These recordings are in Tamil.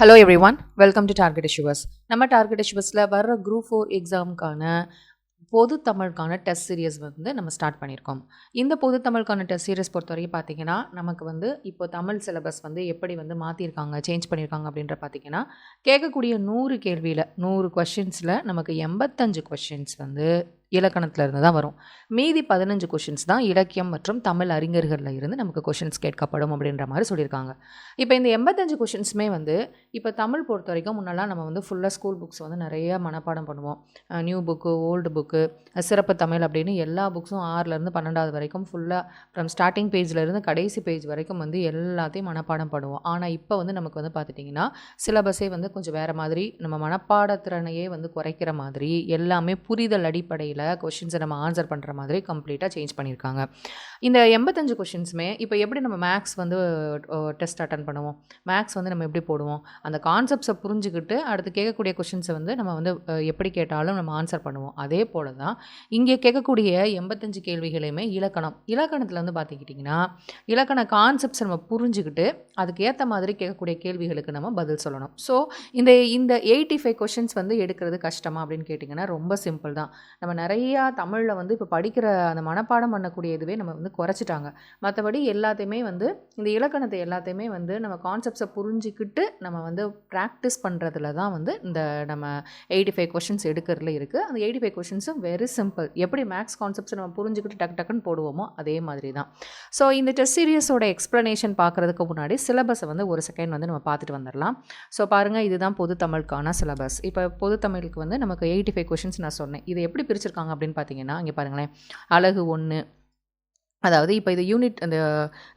Hello everyone welcome to target issuers நம்ம டார்கெட் இஷ்யூவர்ஸில் வர்ற குரூப் ஃபோர் எக்ஸாமுக்கான பொது தமிழுக்கான டெஸ்ட் சீரியஸ் வந்து நம்ம ஸ்டார்ட் பண்ணியிருக்கோம். இந்த பொது தமிழுக்கான டெஸ்ட் சீரியஸ் பொறுத்த வரைக்கும் பார்த்தீங்கன்னா நமக்கு வந்து இப்போ தமிழ் சிலபஸ் வந்து எப்படி வந்து மாற்றிருக்காங்க சேஞ்ச் பண்ணியிருக்காங்க அப்படின்ற பார்த்தீங்கன்னா கேட்கக்கூடிய நூறு கேள்வியில் நூறு கொஷின்ஸில் நமக்கு எண்பத்தஞ்சு கொஷின்ஸ் வந்து இலக்கணத்தில் இருந்து தான் வரும். மீதி பதினஞ்சு கொஷின்ஸ் தான் இலக்கியம் மற்றும் தமிழ் அறிஞர்களில் இருந்து நமக்கு கொஷின்ஸ் கேட்கப்படும் அப்படின்ற மாதிரி சொல்லியிருக்காங்க. இப்போ இந்த எண்பத்தஞ்சு கொஷின்ஸுமே வந்து இப்போ தமிழ் பொறுத்த வரைக்கும் முன்னெல்லாம் நம்ம வந்து ஃபுல்லாக ஸ்கூல் புக்ஸ் வந்து நிறைய மனப்பாடம் பண்ணுவோம். நியூ புக்கு ஓல்டு புக்கு சிறப்பு தமிழ் அப்படின்னு எல்லா புக்ஸும் ஆறுலேருந்து பன்னெண்டாவது வரைக்கும் ஃபுல்லாக ஃப்ரம் ஸ்டார்டிங் பேஜ்லேருந்து கடைசி பேஜ் வரைக்கும் வந்து எல்லாத்தையும் மனப்பாடம் பண்ணுவோம். ஆனால் இப்போ வந்து நமக்கு வந்து பார்த்துட்டிங்கன்னா சிலபஸே வந்து கொஞ்சம் வேறு மாதிரி நம்ம மனப்பாடத்திறனையே வந்து குறைக்கிற மாதிரி எல்லாமே புரிதல் அடிப்படையில் கொஷின்ஸை நம்ம ஆன்சர் பண்ணுற மாதிரி கம்ப்ளீட்டாக சேஞ்ச் பண்ணியிருக்காங்க இந்த எண்பத்தஞ்சு கொஷின்ஸுமே இப்போ எப்படி நம்ம மேக்ஸ் வந்து டெஸ்ட் அட்டன் பண்ணுவோம்? மேக்ஸ் வந்து நம்ம எப்படி போடுவோம்? அந்த கான்செப்ட்ஸை புரிஞ்சுக்கிட்டு அடுத்து கேட்கக்கூடிய கொஷின்ஸை வந்து நம்ம வந்து எப்படி கேட்டாலும் நம்ம ஆன்சர் பண்ணுவோம். அதே போல் தான் இங்கே கேட்கக்கூடிய எண்பத்தஞ்சு கேள்விகளையுமே இலக்கணம். இலக்கணத்தில் வந்து பார்த்துக்கிட்டிங்கன்னா இலக்கண கான்செப்ட்ஸை நம்ம புரிஞ்சுக்கிட்டு அதுக்கு ஏற்ற மாதிரி கேட்கக்கூடிய கேள்விகளுக்கு நம்ம பதில் சொல்லணும். ஸோ இந்த இந்த எயிட்டி ஃபைவ் கொஷின்ஸ் வந்து எடுக்கிறது கஷ்டமா அப்படின்னு கேட்டிங்கன்னா ரொம்ப சிம்பிள் தான். நம்ம நிறைய நிறையா தமிழில் வந்து இப்போ படிக்கிற அந்த மனப்பாடம் பண்ணக்கூடிய இதுவே நம்ம வந்து குறைச்சிட்டாங்க. மற்றபடி எல்லாத்தையுமே வந்து இந்த இலக்கணத்தை எல்லாத்தையுமே வந்து நம்ம கான்செப்ட்ஸை புரிஞ்சுக்கிட்டு நம்ம வந்து ப்ராக்டிஸ் பண்ணுறதுல தான் வந்து இந்த நம்ம எயிட்டி ஃபைவ் கொஷின்ஸ் எடுக்கிறதுல இருக்குது அந்த எயிட்டி ஃபைவ் கொஷின்ஸும் வெரி சிம்பிள் எப்படி மேக்ஸ் கான்செப்ட்ஸை நம்ம புரிஞ்சுக்கிட்டு டக்கு டக்குன்னு போடுவோமோ அதே மாதிரி தான். ஸோ இந்த டெஸ்ட் சீரியஸோட எக்ஸ்ப்ளனேஷன் பார்க்குறதுக்கு முன்னாடி சிலபஸை வந்து ஒரு செகண்ட் வந்து நம்ம பார்த்துட்டு வந்துடலாம் ஸோ பாருங்கள் இதுதான் பொது தமிழுக்கான சிலபஸ் இப்போ பொது தமிழுக்கு வந்து நமக்கு எயிட்டி ஃபைவ் கொஷின்ஸ் நான் சொன்னேன். இதை எப்படி பிரிச்சிருக்காங்க? அப்படின்னு பார்த்தீங்கன்னா இங்கே பாருங்களேன். அழகு ஒன்று அதாவது இப்போ இது யூனிட் அந்த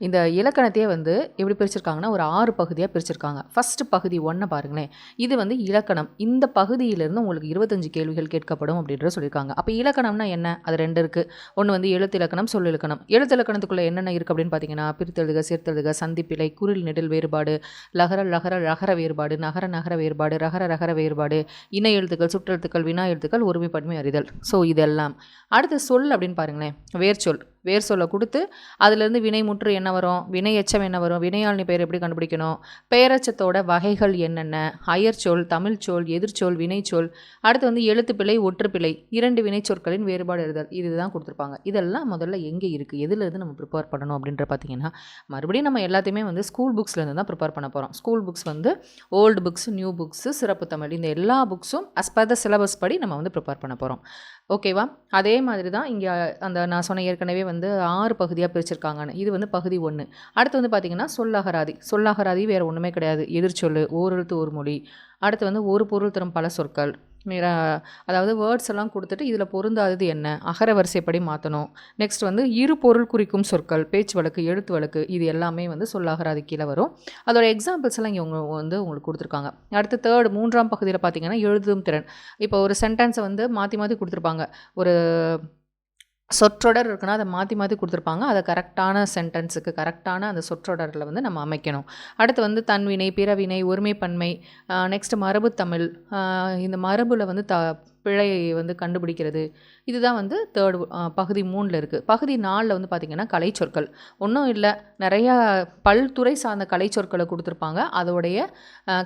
இந்த இலக்கணத்தையே வந்து எப்படி பிரிச்சிருக்காங்கன்னா ஒரு ஆறு பகுதியாக பிரிச்சிருக்காங்க. ஃபஸ்ட்டு பகுதி ஒன்றை பாருங்களேன். இது வந்து இலக்கணம். இந்த பகுதியிலேருந்து உங்களுக்கு இருபத்தஞ்சு கேள்விகள் கேட்கப்படும் அப்படின்ற சொல்லியிருக்காங்க. அப்போ இலக்கணம்னா என்ன? அது ரெண்டு இருக்குது ஒன்று வந்து எழுத்து இலக்கணம் சொல் இலக்கணம். எழுத்து இலக்கணத்துக்குள்ளே என்னென்ன இருக்குது அப்படின்னு பார்த்தீங்கன்னா பிரித்தெழுதுக சேர்த்தெழுதுக சந்திப்பிலை குரில் நெடில் வேறுபாடு லகர லகர லகர வேறுபாடு நகர நகர வேறுபாடு ரகர ரகர வேறுபாடு இணை எழுத்துக்கள் சுற்றெழுத்துக்கள் வினா எழுத்துக்கள் ஒருமைப்பன்மை அறிதல். ஸோ இதெல்லாம். அடுத்து சொல் அப்படின்னு பாருங்களேன். வேர்ச்சொல். வேர் சொல்ல கொடுத்து அதுலேருந்து வினை முற்று என்ன வரும்? வினை எச்சம் என்ன வரும்? வினையாளினி பெயர் எப்படி கண்டுபிடிக்கணும்? பெயரச்சத்தோட வகைகள் என்னென்ன? அயற்சொல் தமிழ்ச்சொல் எதிர்ச்சொல் வினைச்சொல் அடுத்து வந்து எழுத்துப்பிழை ஒற்றுப்பிழை இரண்டு வினைச்சொற்களின் வேறுபாடு எழுதல் இதுதான் கொடுத்துருப்பாங்க. இதெல்லாம் முதல்ல எங்கே இருக்குது எதுலேருந்து நம்ம ப்ரிப்பேர் பண்ணணும் அப்படின்ற பார்த்தீங்கன்னா மறுபடியும் நம்ம எல்லாத்தையுமே வந்து ஸ்கூல் புக்ஸ்லேருந்து தான் ப்ரிப்பேர் பண்ண போகிறோம் ஸ்கூல் புக்ஸ் வந்து ஓல்டு புக்ஸ் நியூ புக்ஸு சிறப்பு தமிழ். இந்த எல்லா புக்ஸும் அஸ் பர் த சிலபஸ் படி நம்ம வந்து ப்ரிப்பேர் பண்ண போகிறோம் ஓகேவா? அதே மாதிரி தான் இங்கே அந்த நான் சொன்ன ஏற்கனவே வந்து ஆறு பகுதியாக பிரிச்சிருக்காங்கன்னு. இது வந்து பகுதி ஒன்று அடுத்து வந்து பார்த்திங்கன்னா சொல்லகராதி. சொல்லகராதி வேறு ஒன்றுமே கிடையாது. எதிர்ச்சொல் ஓரெழுத்து ஒரு மொழி அடுத்து வந்து ஒரு பொருள் தரும் பல சொற்கள். அதாவது வேர்ட்ஸ் எல்லாம் கொடுத்துட்டு இதில் பொருந்தாதது என்ன? அகர வரிசைப்படி மாற்றணும் நெக்ஸ்ட் வந்து இரு பொருள் குறிக்கும் சொற்கள் பேச்சு வழக்கு எழுத்து வழக்கு இது எல்லாமே வந்து சொல்லகராதி கீழே வரும். அதோட எக்ஸாம்பிள்ஸ் எல்லாம் இங்கே வந்து உங்களுக்கு கொடுத்துருக்காங்க. அடுத்து தேர்ட் மூன்றாம் பகுதியில் பார்த்தீங்கன்னா எழுதும் திறன். இப்போ ஒரு சென்டென்ஸை வந்து மாற்றி மாற்றி கொடுத்துருப்பாங்க. ஒரு சொற்றொடர் இருக்குன்னா அதை மாற்றி மாற்றி கொடுத்துருப்பாங்க. அதை கரெக்டான சென்டென்ஸுக்கு கரெக்டான அந்த சொற்றொடரில் வந்து நம்ம அமைக்கணும். அடுத்து வந்து தன்வினை பிறவினை ஒருமைப்பன்மை நெக்ஸ்ட் மரபு தமிழ் இந்த மரபில் வந்து த பிழையை வந்து கண்டுபிடிக்கிறது. இதுதான் வந்து தேர்டு பகுதி மூணில் இருக்குது பகுதி நாலில் வந்து பார்த்திங்கன்னா கலைச்சொற்கள் ஒன்றும் இல்லை நிறையா பல்துறை சார்ந்த கலைச்சொற்களை கொடுத்துருப்பாங்க. அதோடைய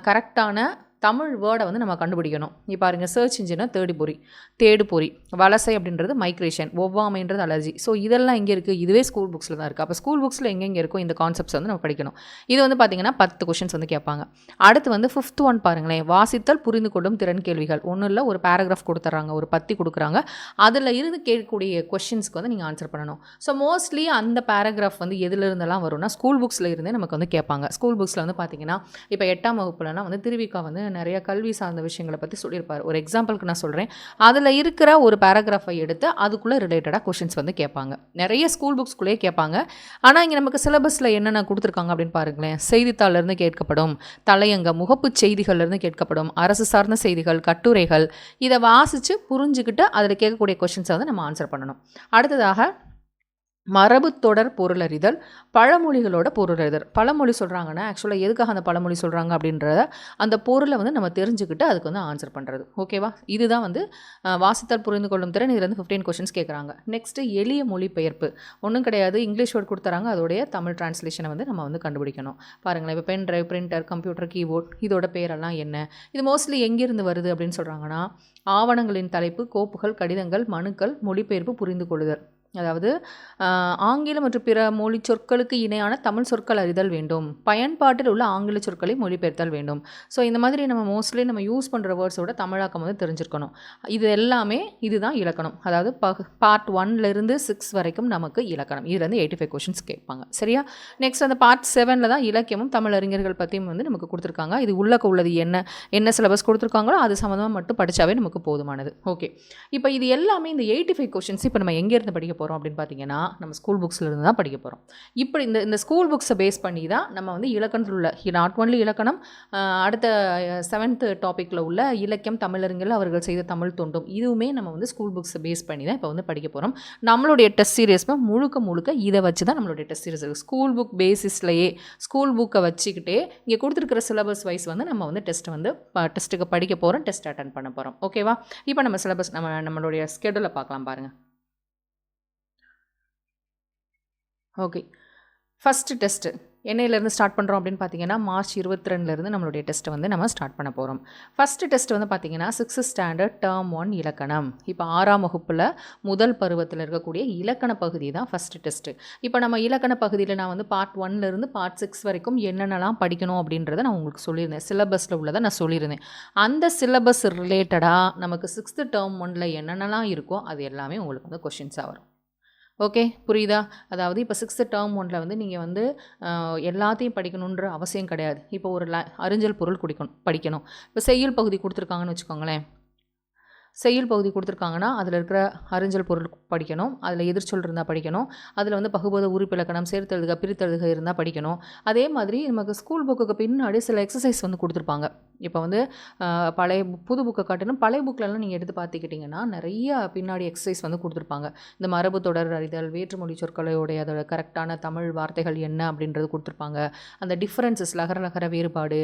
கரெக்டான தமிழ் வேர்டை வந்து நம்ம கண்டுபிடிக்கணும். இப்போ பாருங்கள் சர்ச் இன்ஜினை தேடி பொறி. தேடு பொறி. வலசை அப்படின்றது மைக்ரேஷன் ஒவ்வாமைன்றது அலர்ஜி ஸோ இதெல்லாம் எங்கே இருக்குது இதுவே ஸ்கூல் புக்ஸில் தான் இருக்குது அப்போ ஸ்கூல் புக்ஸில் எங்கெங்கே இருக்கோ இந்த கான்செப்ட்ஸ் வந்து நம்ம படிக்கணும். இது வந்து பார்த்திங்கன்னா பத்து கொஷின்ஸ் வந்து கேட்பாங்க. அடுத்து வந்து ஃபிஃப்த் ஒன் பாருங்களேன். வாசித்தல் புரிந்து கொள்ளும் திறன் கேள்விகள். ஒன்றும் இல்லை ஒரு பேராகிராஃப் கொடுத்துட்றாங்க ஒரு பத்தி கொடுக்குறாங்க. அதில் இருந்து கேட்கக்கூடிய கொஷின்ஸ்க்கு வந்து நீங்கள் ஆன்சர் பண்ணணும். ஸோ மோஸ்ட்லி அந்த பேராகிராஃப் வந்து எதுலேருந்தெல்லாம் வரும்னா ஸ்கூல் புக்ஸில் இருந்தே நமக்கு வந்து கேட்பாங்க. ஸ்கூல் புக்ஸில் வந்து பார்த்தீங்கன்னா இப்போ எட்டாம் வகுப்புலனா வந்து திருவிக்கா வந்து நிறைய கல்வி சார்ந்த விஷயங்களை பற்றி சொல்லியிருப்பார். ஒரு எக்ஸாம்பிளுக்கு நான் சொல்கிறேன் அதில் இருக்கிற ஒரு பேராகிராஃபை எடுத்து அதுக்குள்ளே ரிலேட்டடாக கொஷின்ஸ் வந்து கேட்பாங்க. நிறைய ஸ்கூல் புக்ஸ்குள்ளேயே கேட்பாங்க. ஆனால் இங்கே நமக்கு சிலபஸில் என்னென்ன கொடுத்துருக்காங்க அப்படின்னு பாருங்களேன். செய்தித்தாளிலிருந்து கேட்கப்படும். தலையங்க முகப்பு செய்திகள்லேருந்து கேட்கப்படும். அரசு சார்ந்த செய்திகள் கட்டுரைகள் இதை வாசித்து புரிஞ்சுக்கிட்டு அதில் கேட்கக்கூடிய கொஷின்ஸை வந்து நம்ம ஆன்சர் பண்ணணும். அடுத்ததாக மரபு தொடர் பொருளறிதல் பழமொழிகளோட பொருளறிதல். பழமொழி சொல்கிறாங்கன்னா ஆக்சுவலாக எதுக்காக அந்த பழமொழி சொல்கிறாங்க அப்படின்றத அந்த பொருளை வந்து நம்ம தெரிஞ்சுக்கிட்டு அதுக்கு வந்து ஆன்சர் பண்ணுறது ஓகேவா இதுதான் வந்து வாசித்தல் புரிந்து கொள்ளும் திறன். இதில் வந்து ஃபிஃப்டீன் கொஷின்ஸ் கேட்குறாங்க நெக்ஸ்ட்டு எளிய மொழிபெயர்ப்பு. ஒன்றும் கிடையாது. இங்கிலீஷ் வேர்ட் கொடுத்துறாங்க. அதோடைய தமிழ் டிரான்ஸ்லேஷனை வந்து நம்ம வந்து கண்டுபிடிக்கணும். பாருங்களேன் இப்போ pen drive printer computer keyboard இதோட பேரெல்லாம் என்ன? இது மோஸ்ட்லி எங்கேருந்து வருது அப்படின்னு சொல்கிறாங்கன்னா ஆவணங்களின் தலைப்பு கோப்புகள் கடிதங்கள் மனுக்கள் மொழிபெயர்ப்பு புரிந்து கொள்ளுதல் அதாவது ஆங்கிலம் மற்றும் பிற மொழி சொற்களுக்கு இணையான தமிழ் சொற்கள் அறிதல் வேண்டும். பயன்பாட்டில் உள்ள ஆங்கில சொற்களை மொழிபெயர்த்தல் வேண்டும். ஸோ இந்த மாதிரி நம்ம மோஸ்ட்லி நம்ம யூஸ் பண்ணுற வேர்ட்ஸோட தமிழாக்கம் வந்து தெரிஞ்சிருக்கணும். இது எல்லாமே இதுதான் இலக்கணம். அதாவது ப பார்ட் ஒன்லேருந்து சிக்ஸ் வரைக்கும் நமக்கு இலக்கணம். இதுலேருந்து எயிட்டி ஃபைவ் கொஷின்ஸ் கேட்பாங்க. சரியா? நெக்ஸ்ட் அந்த பார்ட் செவனில் தான் இலக்கியமும் தமிழ் அறிஞர்கள் பற்றியும் வந்து நமக்கு கொடுத்துருக்காங்க. இது உள்ளக்க உள்ளது என்ன என்ன சிலபஸ் கொடுத்துருக்காங்களோ அது சம்மந்தமாக மட்டும் படித்தாவே நமக்கு போதுமானது. ஓகே இப்போ இது எல்லாமே இந்த எயிட்டி ஃபைவ் கொஷின்ஸ் இப்போ நம்ம எங்கேருந்து படிக்க போகிறோம் அப்படின்னு பார்த்தீங்கன்னா நம்ம ஸ்கூல் புக்ஸ்லேருந்து தான் படிக்க போகிறோம் இப்படி இந்த இந்த ஸ்கூல் புக்ஸை பேஸ் பண்ணி தான் நம்ம வந்து இலக்கணத்தில் உள்ள நாட் ஒன்லி இலக்கணம் அடுத்த செவன்த்து டாப்பிக்கில் உள்ள இலக்கியம் தமிழறிஞர்கள் அவர்கள் செய்த தமிழ் தொண்டும் இதுவுமே நம்ம வந்து ஸ்கூல் புக்ஸை பேஸ் பண்ணி தான் இப்போ வந்து படிக்க போகிறோம் நம்மளுடைய டெஸ்ட் சீரியஸ்மே முழுக்க முழுக்க இதை வச்சு தான் நம்மளுடைய டெஸ்ட் சீரியஸ் இருக்குது ஸ்கூல் புக் பேசிஸ்லையே ஸ்கூல் புக்கை வச்சுக்கிட்டே இங்கே கொடுத்துருக்கிற சிலபஸ் வைஸ் வந்து நம்ம வந்து டெஸ்ட்டை வந்து டெஸ்ட்டுக்கு படிக்க போகிறோம் டெஸ்ட் அட்டன் பண்ண போகிறோம் ஓகேவா இப்போ நம்ம சிலபஸ் நம்ம நம்மளுடைய ஸ்கெடியூலை பார்க்கலாம் பாருங்கள் ஓகே. ஃபஸ்ட்டு டெஸ்ட்டு என்னையிலேருந்து ஸ்டார்ட் பண்ணுறோம் அப்படின்னு பார்த்தீங்கன்னா மார்ச் இருபத்தி ரெண்டுலேருந்து நம்மளுடைய டெஸ்ட்டை வந்து நம்ம ஸ்டார்ட் பண்ண போகிறோம் ஃபஸ்ட்டு டெஸ்ட் வந்து பார்த்தீங்கன்னா சிக்ஸ்த்து ஸ்டாண்டர்ட் டேர்ம் ஒன் இலக்கணம். இப்போ ஆறாம் வகுப்பில் முதல் பருவத்தில் இருக்கக்கூடிய இலக்கண பகுதி தான் ஃபஸ்ட்டு டெஸ்ட்டு இப்போ நம்ம இலக்கண பகுதியில் நான் வந்து பார்ட் ஒன்லேருந்து பார்ட் சிக்ஸ் வரைக்கும் என்னென்னலாம் படிக்கணும் அப்படின்றத நான் உங்களுக்கு சொல்லியிருந்தேன். சிலபஸில் உள்ளதை நான் சொல்லியிருந்தேன். அந்த சிலபஸ் ரிலேட்டடாக நமக்கு சிக்ஸ்த்து டேர்ம் ஒனில் என்னென்னலாம் இருக்கோ அது எல்லாமே உங்களுக்கு வந்து கொஷின்ஸாக வரும். ஓகே புரியுதா? அதாவது இப்போ சிக்ஸ்த்து டேர்ம் ஒன்றில் வந்து நீங்கள் வந்து எல்லாத்தையும் படிக்கணுன்ற அவசியம் கிடையாது. இப்போ ஒரு ல அறிஞ்சல் பொருள் குடிக்கணும் படிக்கணும். இப்போ செய்யுள் பகுதி கொடுத்துருக்காங்கன்னு வச்சுக்கோங்களேன். செய்யுள் பகுதி கொடுத்துருக்காங்கன்னா அதில் இருக்கிற அறிஞ்சல் பொருள் படிக்கணும் அதில் எதிர்ச்சொல் இருந்தால் படிக்கணும் அதில் வந்து பகுபோத உறுப்பிலக்கணம் சேர்த்தெழுதுக பிரித்தெழுதுக இருந்தால் படிக்கணும். அதே மாதிரி நமக்கு ஸ்கூல் புக்குக்கு பின்னாடி சில எக்ஸசைஸ் வந்து கொடுத்துருப்பாங்க. இப்போ வந்து பழைய புது புக்கை காட்டிலும் பழைய புக்கிலலாம் நீங்கள் எடுத்து பார்த்துக்கிட்டிங்கன்னா நிறைய பின்னாடி எக்ஸசைஸ் வந்து கொடுத்துருப்பாங்க. இந்த மரபு தொடர் அறிதல் வேற்றுமொழி சொற்களையோடைய அதோட கரெக்டான தமிழ் வார்த்தைகள் என்ன அப்படின்றது கொடுத்துருப்பாங்க. அந்த டிஃப்ரென்சஸ் லகர லகர வேறுபாடு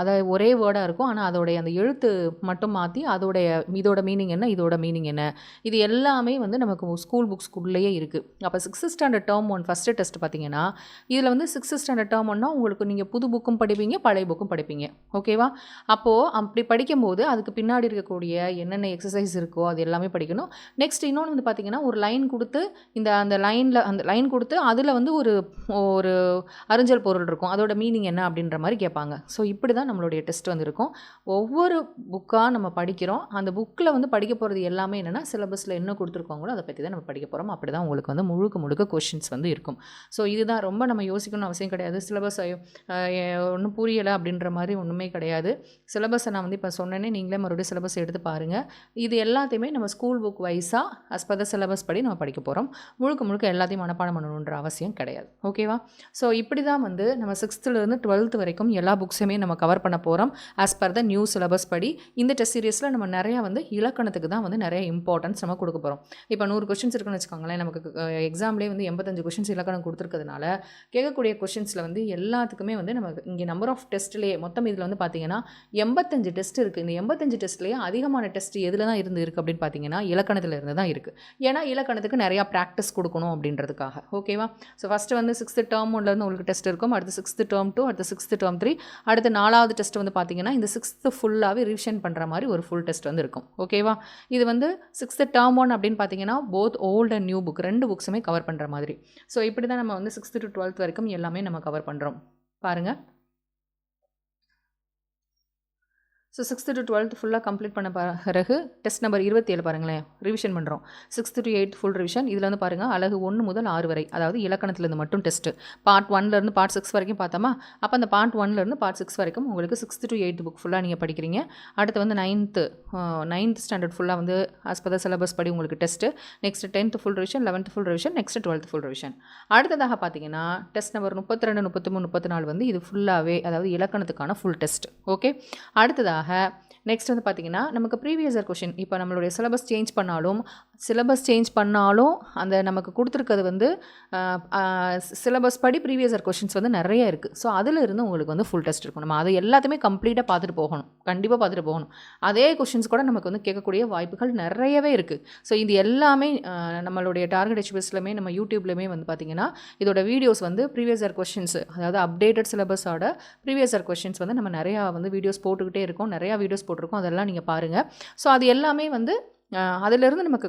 அதாவது ஒரே வேர்டாக இருக்கும். ஆனால் அதோடைய அந்த எழுத்து மட்டும் மாற்றி அதோடைய இதோட மீனிங் என்ன இதோட மீனிங் என்ன? இது எல்லாமே வந்து நமக்கு ஸ்கூல் புக்ஸ்க்குள்ளேயே இருக்குது அப்போ sixth standard term one first test பார்த்தீங்கன்னா இதில் வந்து சிக்ஸ்த் ஸ்டாண்டர்ட் டேர்ம் ஒன்னா உங்களுக்கு நீங்கள் புது புக்கும் படிப்பீங்க பழைய புக்கும் படிப்பீங்க. ஓகேவா அப்போது அப்படி படிக்கும்போது அதுக்கு பின்னாடி இருக்கக்கூடிய என்னென்ன எக்ஸசைஸ் இருக்கோ அது எல்லாமே படிக்கணும். நெக்ஸ்ட் இன்னொன்று வந்து பார்த்திங்கன்னா ஒரு லைன் கொடுத்து இந்த அந்த லைனில் அந்த லைன் கொடுத்து அதில் வந்து ஒரு ஒரு அறிஞ்சல் பொருள் இருக்கும். அதோட மீனிங் என்ன அப்படின்ற மாதிரி கேட்பாங்க. ஸோ இப்படி தான் நம்மளுடைய டெஸ்ட் வந்து இருக்கும் ஒவ்வொரு புக்காக நம்ம படிக்கிறோம். அந்த புக்கில் வந்து படிக்க போகிறது எல்லாமே என்னென்னா சிலபஸில் என்ன கொடுத்துருக்காங்களோ அதை பற்றி தான் நம்ம படிக்க போகிறோம் அப்படி தான் உங்களுக்கு வந்து முழுக்க முழுக்க கொஷின்ஸ் வந்து இருக்கும். ஸோ இதுதான் ரொம்ப நம்ம யோசிக்கணும்னு அவசியம் கிடையாது. சிலபஸ் ஒன்றும் புரியலை அப்படின்ற மாதிரி ஒன்றுமே கிடையாது. சிலபஸை நான் வந்து இப்போ சொன்னேனே நீங்களே மறுபடியும் சிலபஸ் எடுத்து பாருங்கள் இது எல்லாத்தையுமே நம்ம ஸ்கூல் புக் வைஸாக அஸ் பர் த சிலபஸ் படி நம்ம படிக்க போகிறோம் முழுக்க முழுக்க எல்லாத்தையும் மனப்பாடம் பண்ணணுன்ற அவசியம் கிடையாது. ஓகேவா ஸோ இப்படி தான் வந்து நம்ம சிக்ஸ்த்துலேருந்து டுவெல்த் வரைக்கும் எல்லா புக்ஸுமே நம்ம கவர் பண்ண போகிறோம் as per the new syllabus படி. இந்த டெஸ்ட் சீரியஸில் நம்ம நிறையா வந்து இலக்கணத்துக்கு தான் வந்து நிறைய இம்பார்ட்டன்ஸ் நம்ம கொடுக்க போகிறோம் இப்போ நூறு கொஷின்ஸ் இருக்குன்னு வச்சுக்கோங்களேன் நமக்கு எக்ஸாம்லேயே வந்து எண்பத்தஞ்சு கொஷின்ஸ் இலக்கணம் கொடுத்துருக்கிறதுனால கேட்கக்கூடிய கொஷின்ஸில் வந்து எல்லாத்துக்குமே வந்து நம்ம இங்கே நம்பர் ஆஃப் டெஸ்ட்லேயே மொத்தம் இதில் வந்து பார்த்தீங்கன்னா எண்பத்தஞ்சு டெஸ்ட் இருக்குது இந்த எண்பத்தஞ்சு டெஸ்ட்லேயே அதிகமான டெஸ்ட் எதில் தான் இருந்து இருக்குது அப்படின்னு பார்த்தீங்கன்னா இலக்கணத்தில் இருந்து தான் இருக்குது ஏன்னா இலக்கணத்துக்கு நிறையா ப்ராக்டிஸ் கொடுக்கணும் அப்படின்றதுக்காக. ஓகேவா ஸோ ஃபஸ்ட்டு வந்து சிக்ஸ்த்து டேர்ம் ஒன்லேருந்து உங்களுக்கு டெஸ்ட் இருக்கும். அடுத்து சிக்ஸ்த்து டேர்ம் டூ அடுத்து சிக்ஸ்த்து டேர்ம் த்ரீ அடுத்து நாலாவது டெஸ்ட் வந்து பார்த்தீங்கன்னா இந்த சிக்ஸ்த்து ஃபுல்லாகவே ரிவிஷன் பண்ணுற மாதிரி ஒரு ஃபுல் டெஸ்ட் வந்து இருக்கும். ஓகேவா இது வந்து சிக்ஸ்த்து டேர்ம் ஒன் அப்படின்னு பார்த்தீங்கன்னா both old and new book ரெண்டு புக்ஸுமே கவர் பண்ணுற மாதிரி. ஸோ இப்படி தான் நம்ம வந்து சிக்ஸ்த்து டு டுவெல்த் வரைக்கும் எல்லாமே நம்ம கவர் பண்ணுறோம் பாருங்கள் ஸோ சிக்ஸ்த்து டு டுவெல்த் ஃபுல்லாக கம்ப்ளீட் பண்ண பிறகு டெஸ்ட் நம்பர் இருபத்தி ஏழு பாருங்களேன். ரிவிஷன் பண்ணுறோம் sixth to eight full revision இதில் வந்து பாருங்கள் அழகு ஒன்று முதல் ஆறு வரை. அதாவது இலக்கணத்துலேருந்து மட்டும் டெஸ்ட்டு பார்ட் ஒன்லேருந்து பார்ட் சிக்ஸ் வரைக்கும் பார்த்தோமா? அப்போ அந்த பார்ட் ஒன்லேருந்து பார்ட் சிக்ஸ் வரைக்கும் உங்களுக்கு சிக்ஸ்த்து டு எயித் புக் ஃபுல்லாக நீங்கள் படிக்கிறீங்க. அடுத்து வந்து நைன்த்து நைன்த் ஸ்டாண்டர்ட் ஃபுல்லாக வந்து ஆஸ் பர் த சிலபஸ் படி உங்களுக்கு test next tenth full revision eleventh full revision next twelfth full revision அடுத்ததாக பார்த்தீங்கன்னா டெஸ்ட் நம்பர் முப்பத்தி ரெண்டு முப்பத்தி மூணு முப்பத்தி நாலு வந்து இது ஃபுல்லாகவே அதாவது இலக்கணத்துக்கான ஃபுல் டெஸ்ட் ஓகே அடுத்ததாக நெக்ஸ்ட் வந்து பார்த்திங்கன்னா நமக்கு ப்ரீவியஸ் இயர் கொஷின் இப்போ நம்மளுடைய சிலபஸ் சேஞ்ச் பண்ணாலும் சிலபஸ் சேஞ்ச் பண்ணாலும் அந்த நமக்கு கொடுத்துருக்கிறது வந்து சிலபஸ் படி ப்ரீவியஸ் இயர் கொஷின்ஸ் வந்து நிறைய இருக்குது ஸோ அதில் இருந்து உங்களுக்கு வந்து ஃபுல் டெஸ்ட் இருக்கும். நம்ம அதை எல்லாத்தையுமே கம்ப்ளீட்டாக பார்த்துட்டு போகணும். கண்டிப்பாக பார்த்துட்டு போகணும். அதே கொஷின்ஸ் கூட நமக்கு வந்து கேட்கக்கூடிய வாய்ப்புகள் நிறையவே இருக்குது ஸோ இது எல்லாமே நம்மளுடைய டார்கெட் ஹெச்பிஎஸ்லையுமே நம்ம யூடியூப்லையுமே வந்து பார்த்திங்கன்னா இதோட வீடியோஸ் வந்து ப்ரீவியஸ் இயர் கொஷின்ஸ் அதாவது அப்டேட்டட் சிலபஸோட ப்ரீவியஸ் இயர் கொஷின்ஸ் வந்து நம்ம நிறையா வந்து வீடியோஸ் போட்டுக்கிட்டே இருக்கோம். நிறையா வீடியோஸ் போட்டிருக்கோம். அதெல்லாம் நீங்கள் பாருங்கள் ஸோ அது எல்லாமே வந்து அதிலிருந்து நமக்கு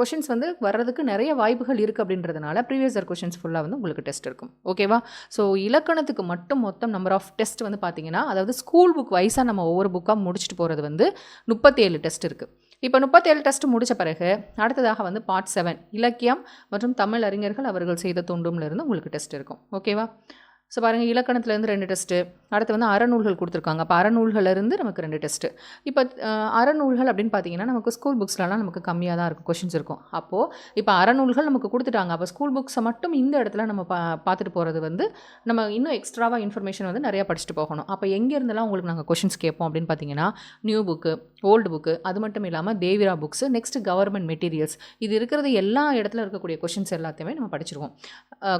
கொஷின்ஸ் வந்து வர்றதுக்கு நிறைய வாய்ப்புகள் இருக்குது அப்படின்றதுனால ப்ரீவியஸ் இயர் கொஷின்ஸ் ஃபுல்லாக வந்து உங்களுக்கு டெஸ்ட் இருக்கும். ஓகேவா ஸோ இலக்கணத்துக்கு மட்டும் மொத்தம் நம்பர் ஆஃப் டெஸ்ட் வந்து பார்த்தீங்கன்னா அதாவது ஸ்கூல் புக் வைஸாக நம்ம ஒவ்வொரு புக்காக முடிச்சுட்டு போகிறது வந்து முப்பத்தேழு டெஸ்ட் இருக்குது இப்போ முப்பத்தேழு டெஸ்ட் முடித்த பிறகு அடுத்ததாக வந்து பார்ட் செவன் இலக்கியம் மற்றும் தமிழ் அறிஞர்கள் அவர்கள் செய்த தொண்டும்லேருந்து உங்களுக்கு டெஸ்ட் இருக்கும். ஓகேவா ஸோ பாருங்கள் இலக்கணத்துலேருந்து ரெண்டு டெஸ்ட்டு அடுத்து வந்து அறநூல்கள் கொடுத்துருக்காங்க. அப்போ அறநூல்களிலிருந்து நமக்கு ரெண்டு டெஸ்ட்டு இப்போ அறநூல்கள் அப்படின்னு பார்த்தீங்கன்னா நமக்கு ஸ்கூல் புக்ஸ்லலாம் நமக்கு கம்மியாக தான் இருக்கும் கொஷின்ஸ் இருக்கும். அப்போது இப்போ அறநூல்கள் நமக்கு கொடுத்துட்டாங்க. அப்போ ஸ்கூல் புக்ஸை மட்டும் இந்த இடத்துல நம்ம பா பார்த்துட்டு போகிறது வந்து நம்ம இன்னும் எக்ஸ்ட்ராவாக இன்ஃபர்மேஷன் வந்து நிறையா படிச்சுட்டு போகணும். அப்போ எங்கேருந்தெல்லாம் உங்களுக்கு நாங்கள் கொஷின்ஸ் கேட்போம் அப்படின்னு பார்த்தீங்கன்னா நியூ புக்கு ஓல்டு புக்கு அது மட்டும் இல்லாமல் Devira books next government materials இது இருக்கிறது எல்லா இடத்துல இருக்கக்கூடிய கொஷின்ஸ் எல்லாத்தையுமே நம்ம படிச்சிருவோம்.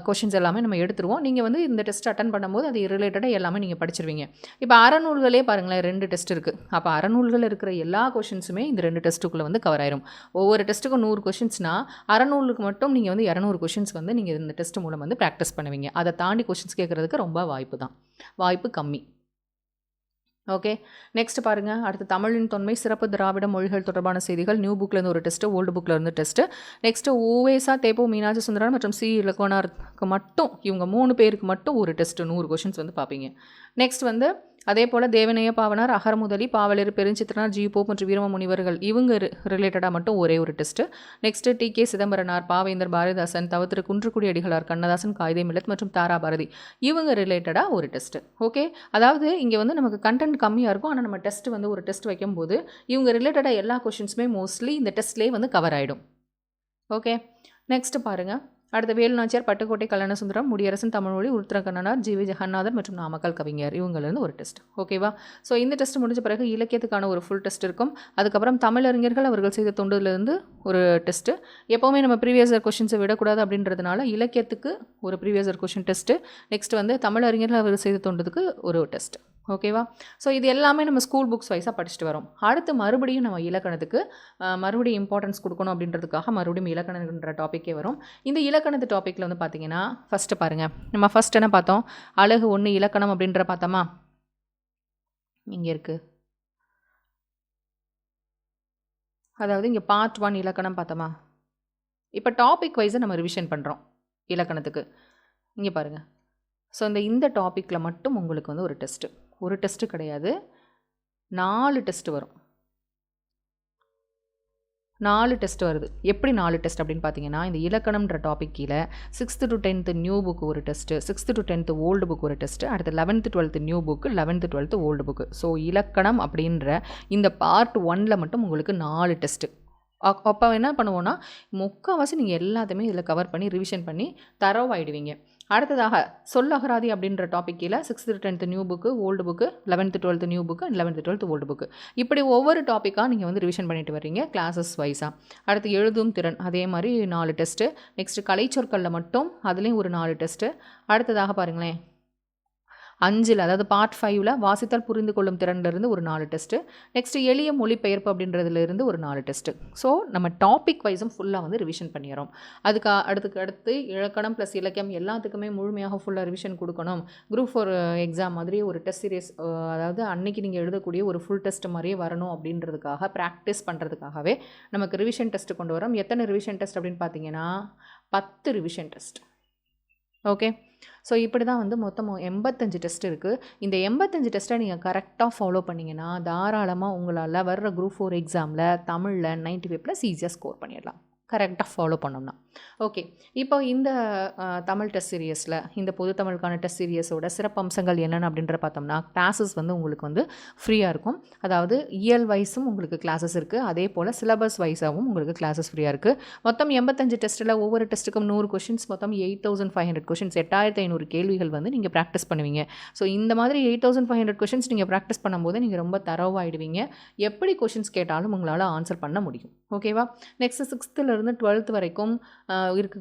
கொஷின்ஸ் எல்லாமே நம்ம எடுத்துருவோம். நீங்கள் வந்து இந்த டெஸ்ட் டெஸ்ட் அட்டன் பண்ணும்போது அது ரிலேட்டடாக எல்லாமே நீங்கள் படிச்சிருவீங்க. இப்போ அறநூல்களே பாருங்களேன் ரெண்டு டெஸ்ட் இருக்குது அப்போ அறநூல்கள் இருக்கிற எல்லா கொஷின்ஸுமே இந்த ரெண்டு டெஸ்ட்டுக்குள்ளே வந்து கவர் ஆயிரும். ஒவ்வொரு டெஸ்ட்டுக்கும் நூறு கொஷின்ஸ்னால் அறநூலுக்கு மட்டும் நீங்கள் வந்து இரநூறு கொஷின்ஸ் வந்து நீங்கள் இந்த டெஸ்ட் மூலம் வந்து ப்ராக்டிஸ் பண்ணுவீங்க. அதை தாண்டி கொஷின்ஸ் கேட்குறதுக்கு ரொம்ப வாய்ப்பு தான். வாய்ப்பு கம்மி. ஓகே நெக்ஸ்ட் பாருங்கள் அடுத்து தமிழின் தொன்மை சிறப்பு திராவிட மொழிகள் தொடர்பான செய்திகள். நியூ புக்லேருந்து ஒரு டெஸ்ட்டு ஓல்டு புக்லேருந்து டெஸ்ட்டு நெக்ஸ்ட்டு ஓவேசா தேப்போ மீனாட்சி சுந்தரன் மற்றும் சி இலக்கோனாருக்கு மட்டும் இவங்க மூணு பேருக்கு மட்டும் ஒரு டெஸ்ட்டு நூறு கொஷின்ஸ் வந்து பார்ப்பீங்க. நெக்ஸ்ட் வந்து அதே போல் தேவநேய பாவனார் அகரமுதலி பாவலர் பெருஞ்சித்திரனார் ஜி மற்றும் வீரம முனிவர்கள் இவங்க ரிலேட்டடாக மட்டும் ஒரே ஒரு test next T K Chidambaranar பாவேந்தர் பாரதிதாசன் தவத்திரு குன்றுக்குடி அடிகளார் கண்ணதாசன் காயிதே மில்லத் மற்றும் தாரா பாரதி இவங்க ரிலேட்டடாக ஒரு டெஸ்ட்டு ஓகே அதாவது இங்கே வந்து நமக்கு கண்டென்ட் கம்மியாக இருக்கும். ஆனால் நம்ம டெஸ்ட் வந்து ஒரு டெஸ்ட் வைக்கும்போது இவங்க ரிலேட்டடாக எல்லா கொஷின்ஸுமே மோஸ்ட்லி இந்த டெஸ்ட்லேயே வந்து கவர் ஆகிடும் ஓகே நெக்ஸ்ட் பாருங்கள் அடுத்த வேலுநாச்சியார் பட்டுக்கோட்டை கல்யாணசுந்தரம் முடியரசன் தமிழ்மொழி உருத்திர கண்ணனார் ஜி வி ஜெகநாதன் மற்றும் நாமக்கல் கவிஞர். இவங்கலேருந்து ஒரு டெஸ்ட். ஓகேவா ஸோ இந்த டெஸ்ட் முடிஞ்ச பிறகு இலக்கியத்துக்கான ஒரு ஃபுல் டெஸ்ட் இருக்கும். அதுக்கப்புறம் தமிழறிஞர்கள் அவர்கள் செய்த தொண்டுலேருந்து ஒரு டெஸ்ட்டு எப்போவுமே நம்ம ப்ரீவியஸ் இயர் கொஷின்ஸை விடக்கூடாது அப்படின்றதுனால இலக்கியத்துக்கு ஒரு previous year question test next வந்து தமிழறிஞர்கள் அவர்கள் செய்த தொண்டுக்கு ஒரு டெஸ்ட். ஓகேவா ஸோ இது எல்லாமே நம்ம ஸ்கூல் புக்ஸ் வைஸாக படிச்சுட்டு வரோம். அடுத்து மறுபடியும் நம்ம இலக்கணத்துக்கு மறுபடியும் இம்பார்ட்டன்ஸ் கொடுக்கணும் அப்படின்றதுக்காக மறுபடியும் இலக்கணன்ற டாப்பிக்கே வரும். இந்த இலக்கணத்து டாப்பிக்கில் வந்து பார்த்தீங்கன்னா ஃபஸ்ட்டு பாருங்கள் நம்ம ஃபஸ்ட் என்ன பார்த்தோம்? அழகு ஒன்று இலக்கணம் அப்படின்ற பார்த்தோமா? இங்கே இருக்குது அதாவது இங்கே பார்ட் ஒன் இலக்கணம் பார்த்தோமா? இப்போ டாபிக் வைஸை நம்ம ரிவிஷன் பண்ணுறோம் இலக்கணத்துக்கு. இங்கே பாருங்கள் ஸோ இந்த இந்த டாப்பிக்கில் மட்டும் உங்களுக்கு வந்து ஒரு டெஸ்ட்டு ஒரு டெஸ்ட்டு கிடையாது. நாலு டெஸ்ட்டு வரும். நாலு டெஸ்ட் வருது. எப்படி நாலு டெஸ்ட் அப்படின்னு பார்த்தீங்கன்னா இந்த இலக்கணம்ன்ற டாபிக் கீழே sixth to tenth new book ஒரு test sixth to tenth old book ஒரு டெஸ்ட்டு அடுத்து eleventh twelfth new book eleventh twelfth old book so இலக்கணம் அப்படின்ற இந்த பார்ட் ஒனில் மட்டும் உங்களுக்கு நாலு டெஸ்ட்டு அப்போ என்ன பண்ணுவோன்னா முக்கால்வாசி நீங்கள் எல்லாத்தையுமே இதில் கவர் பண்ணி ரிவிஷன் பண்ணி தரவாயிடுவீங்க. அடுத்ததாக சொல்லகராதி அப்படின்ற டாபிக் கீழே sixth tenth new book old book eleventh twelfth new book and eleventh twelfth old book இப்படி ஒவ்வொரு டாப்பிக்காக நீங்கள் வந்து ரிவிஷன் பண்ணிட்டு வர்றீங்க கிளாஸஸ் வைஸாக அடுத்து எழுதும் திறன் அதே மாதிரி நாலு டெஸ்ட்டு நெக்ஸ்ட்டு கலைச்சொற்களில் மட்டும் அதுலேயும் ஒரு நாலு டெஸ்ட்டு அடுத்ததாக பாருங்களேன். அஞ்சில் அதாவது பார்ட் ஃபைவ்ல வாசித்தால் புரிந்து கொள்ளும் திறன்லேருந்து ஒரு நாலு டெஸ்ட்டு நெக்ஸ்ட் எளிய மொழிபெயர்ப்பு அப்படின்றதுலேருந்து ஒரு நாலு டெஸ்ட்டு ஸோ நம்ம டாபிக் வைஸும் ஃபுல்லாக வந்து ரிவிஷன் பண்ணிடுறோம். அதுக்கு அடுத்துக்கு அடுத்து இலக்கணம் ப்ளஸ் இலக்கியம் எல்லாத்துக்குமே முழுமையாக ஃபுல்லாக ரிவிஷன் கொடுக்கணும். குரூப் ஃபோர் எக்ஸாம் மாதிரி ஒரு டெஸ்ட் சீரியஸ் அதாவது அன்னைக்கு நீங்கள் எழுதக்கூடிய ஒரு ஃபுல் டெஸ்ட் மாதிரியே வரணும் அப்படின்றதுக்காக ப்ராக்டிஸ் பண்ணுறதுக்காகவே நமக்கு ரிவிஷன் டெஸ்ட் கொண்டு வரோம். எத்தனை ரிவிஷன் டெஸ்ட் அப்படின்னு பார்த்தீங்கன்னா பத்து ரிவிஷன் டெஸ்ட் ஓகே ஸோ இப்படி தான் வந்து மொத்தம் எண்பத்தஞ்சு டெஸ்ட் இருக்குது இந்த எண்பத்தஞ்சு டெஸ்ட்டை நீங்கள் கரெக்டாக ஃபாலோ பண்ணிங்கன்னா தாராளமாக உங்களால் வர்ற குரூப் ஃபோர் எக்ஸாமில் தமிழில் நைன்ட்டி ஃபைவ் ப்ளஸ் ஈஸியாக ஸ்கோர் பண்ணிடலாம். கரெக்டாக ஃபாலோ பண்ணோம்னா. ஓகே இப்போ இந்த தமிழ் டெஸ்ட் சீரியஸில் இந்த பொது தமிழுக்கான டெஸ்ட் சீரியஸோட சிறப்பம்சங்கள் என்னென்ன அப்படின்ற பார்த்தோம்னா கிளாஸஸ் வந்து உங்களுக்கு வந்து ஃப்ரீயாக இருக்கும். அதாவது இயல் வைஸும் உங்களுக்கு கிளாஸஸ் இருக்குது அதே போல் சிலபஸ் வைஸாகவும் உங்களுக்கு கிளாஸஸ் ஃப்ரீயாக இருக்குது மொத்தம் எண்பத்தஞ்சு டெஸ்ட்டில் ஒவ்வொரு டெஸ்ட்டுக்கும் நூறு கொஷின்ஸ் மொத்தம் eight thousand five hundred questions எட்டாயிரத்து ஐநூறு கேள்விகள் வந்து நீங்கள் ப்ராக்டிஸ் பண்ணுவீங்க. ஸோ இந்த மாதிரி eight thousand five hundred questions நீங்கள் ப்ராக்டிஸ் பண்ணும்போது நீங்கள் ரொம்ப தரவாகிடுவீங்க எப்படி கொஷின்ஸ் கேட்டாலும் உங்களால் ஆன்சர் பண்ண முடியும். ஓகேவா நெக்ஸ்ட்டு சிக்ஸ்த்துலேருந்து டுவெல்த் வரைக்கும் இருக்கு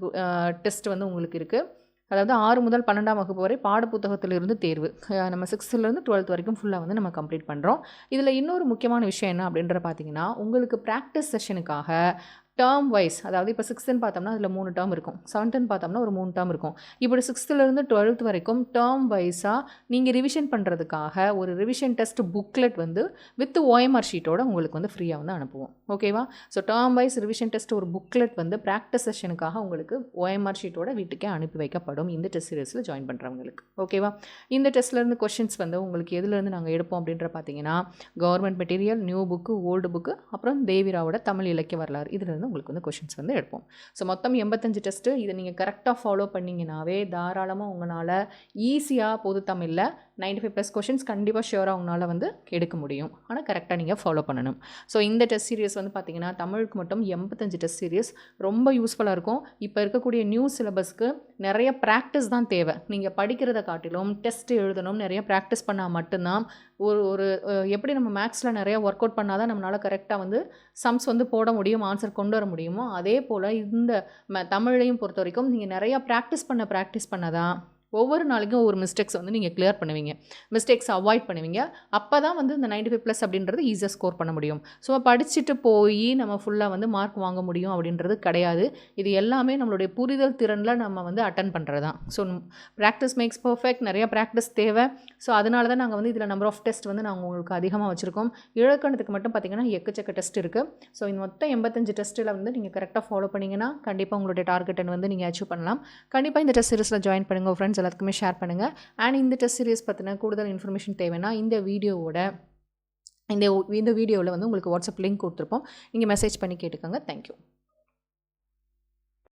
டெஸ்ட் வந்து உங்களுக்கு இருக்குது அதாவது ஆறு முதல் பன்னெண்டாம் வகுப்பு வரை பாடப்புத்தகத்திலிருந்து தேர்வு. நம்ம சிக்ஸ்த்துலேருந்து டுவெல்த் வரைக்கும் ஃபுல்லாக வந்து நம்ம கம்ப்ளீட் பண்ணுறோம் இதில் இன்னொரு முக்கியமான விஷயம் என்ன அப்படின்ற பார்த்தீங்கன்னா உங்களுக்கு ப்ராக்டிஸ் செஷனுக்காக டேர்ம் வைஸ் அதாவது இப்போ சிக்ஸ்த்துன்னு பார்த்தோம்னா அதில் மூணு டேர்ம் இருக்கும். செவன்த்துன்னு பார்த்தோம்னா ஒரு மூணு டேர்ம் இருக்கும். இப்படி சிக்ஸ்த்துலேருந்து டுவெல்த் வரைக்கும் டேர்ம் வைஸாக நீங்கள் ரிவிஷன் பண்ணுறதுக்காக ஒரு ரிவிஷன் டெஸ்ட் புக்லெட் வந்து வித் ஓஎம்ஆர் ஷீட்டோட உங்களுக்கு வந்து ஃப்ரீயாக வந்து அனுப்புவோம். ஓகேவா so term wise revision test ஒரு புக்லெட் வந்து ப்ராக்டிஸ் செஷனுக்காக உங்களுக்கு ஓஎம்ஆர் ஷீட்டோட வீட்டுக்கே அனுப்பி வைக்கப்படும் இந்த டெஸ்ட் சீரியஸில் ஜாயின் பண்ணுறவங்களுக்கு ஓகேவா இந்த டெஸ்ட்லேருந்து கொஷின்ஸ் வந்து உங்களுக்கு எதுலேருந்து நாங்கள் எடுப்போம் அப்படின்ற பார்த்தீங்கன்னா government material new book old book அப்புறம் தேவிராவோட தமிழ் இலக்கிய வரலாறு. இதுலேருந்து உங்களுக்கு வந்து கொஷின்ஸ் வந்து எடுப்போம். ஸோ மொத்தம் எண்பத்தஞ்சு டெஸ்ட்டு இதை நீங்கள் கரெக்டாக ஃபாலோ பண்ணிங்கனாவே தாராளமாக உங்களால் ஈஸியாக பொது தமிழில் நைன்டி ஃபைவ் ப்ளஸ் கொஷின்ஸ் கண்டிப்பாக ஷியோராக உங்களால் வந்து எடுக்க முடியும். ஆனால் கரெக்டாக நீங்கள் ஃபாலோ பண்ணணும். ஸோ இந்த டெஸ்ட் சீரியஸ் வந்து பார்த்தீங்கன்னா தமிழுக்கு மட்டும் எண்பத்தஞ்சு டெஸ்ட் சீரியஸ் ரொம்ப யூஸ்ஃபுல்லாக இருக்கும். இப்போ இருக்கக்கூடிய நியூ சிலபஸ்க்கு நிறைய ப்ராக்டிஸ் தான் தேவை. நீங்கள் படிக்கிறத காட்டிலும் டெஸ்ட் எழுதணும் நிறைய ப்ராக்டிஸ் பண்ணால் மட்டும்தான் ஒரு ஒரு எப்படி நம்ம மேக்ஸில் நிறைய ஒர்க் அவுட் பண்ணால் தான் நம்மளால் கரெக்டாக வந்து சம்ஸ் வந்து போட முடியும் ஆன்சர் கொண்டு வர முடியுமோ அதே போல் இந்த ம தமிழையும் பொறுத்த வரைக்கும் நீங்கள் நிறையா ப்ராக்டிஸ் பண்ண ப்ராக்டிஸ் பண்ண தான் ஒவ்வொரு நாளைக்கும் ஒவ்வொரு மிஸ்டேக்ஸ் வந்து நீங்கள் கிளியர் பண்ணுவீங்க. மிஸ்டேக்ஸ் அவாய்ட் பண்ணுவீங்க. அப்போ தான் வந்து இந்த 95 ஃபைவ் ப்ளஸ் அப்படின்றது ஈஸியாக ஸ்கோர் பண்ண முடியும். ஸோ படிச்சுட்டு போய் நம்ம ஃபுல்லாக வந்து மார்க் வாங்க முடியும் அப்படின்றது கிடையாது. இது எல்லாமே நம்மளுடைய புரிதல் திறனில் நம்ம வந்து அட்டன் பண்ணுறது தான் ஸோ ப்ராக்டிஸ் மேக்ஸ் பர்ஃபெக்ட் நிறைய ப்ராக்டிஸ் தேவை. ஸோ அதனால தான் நாங்கள் வந்து இதில் நம்பர் ஆஃப் டெஸ்ட் வந்து நாங்கள் உங்களுக்கு அதிகமாக வச்சுருக்கோம். இலக்கணத்துக்கு மட்டும் பார்த்தீங்கன்னா எக்கச்சக்க டெஸ்ட் இருக்குது ஸோ இந்த மொத்தம் எண்பத்தஞ்சு டெஸ்ட்டில் வந்து நீங்கள் கரெக்டாக ஃபாலோ பண்ணிங்கன்னா கண்டிப்பாக உங்களுடைய டார்கெட்டை வந்து நீங்கள் அச்சீவ் பண்ணலாம். கண்டிப்பாக இந்த டெஸ்ட் சீரிஸில் ஜாயின் பண்ணுங்கள் ஃப்ரெண்ட்ஸ் எல்லாத்துக்குமே ஷேர் பண்ணுங்கள் அண்ட் இந்த டெஸ்ட் சீரிஸ் பற்றின கூடுதல் இன்ஃபர்மேஷன் தேவைன்னா இந்த வீடியோவோட இந்த இந்த வீடியோவில் வந்து உங்களுக்கு வாட்ஸ்அப் லிங்க் கொடுத்துருப்போம். நீங்கள் மெசேஜ் பண்ணி கேட்டுக்கோங்க. தேங்க்யூ